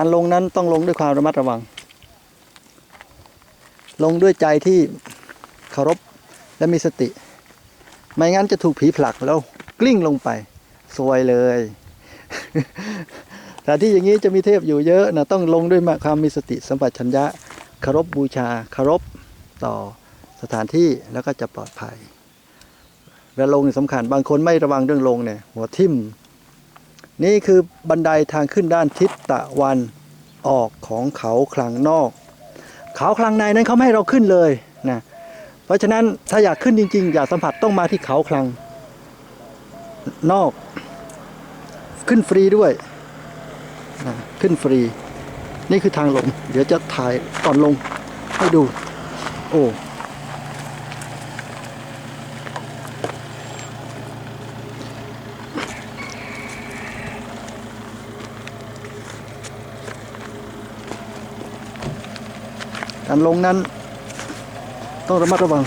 การลงนั้นต้องลงด้วยความระมัดระวัง ลงด้วยใจที่เคารพและมีสติ ไม่งั้นจะถูกผีผลักแล้วกลิ้งลงไปซวยเลยแต่ที่อย่างนี้จะมีเทพอยู่เยอะนะต้องลงด้วยความมีสติสัมปชัญญะเคารพบูชาเคารพต่อสถานที่แล้วก็จะปลอดภัยเวลาลงนี่สำคัญบางคนไม่ระวังเรื่องลงเนี่ยหัวทิ่ม นี่คือบันไดทางขึ้นด้านทิศตะวันออกของเขาคลังนอก เขาคลังในนั้นเขาไม่ให้เราขึ้นเลยนะเพราะฉะนั้นถ้าอยากขึ้นจริง ๆ อยากสัมผัสต้องมาที่เขาคลังนอก ขึ้นฟรีด้วยนะขึ้นฟรี นี่คือทางลง เดี๋ยวจะถ่ายก่อนลงให้ดู โอ้ การลงนั้นต้องระมัดระวัง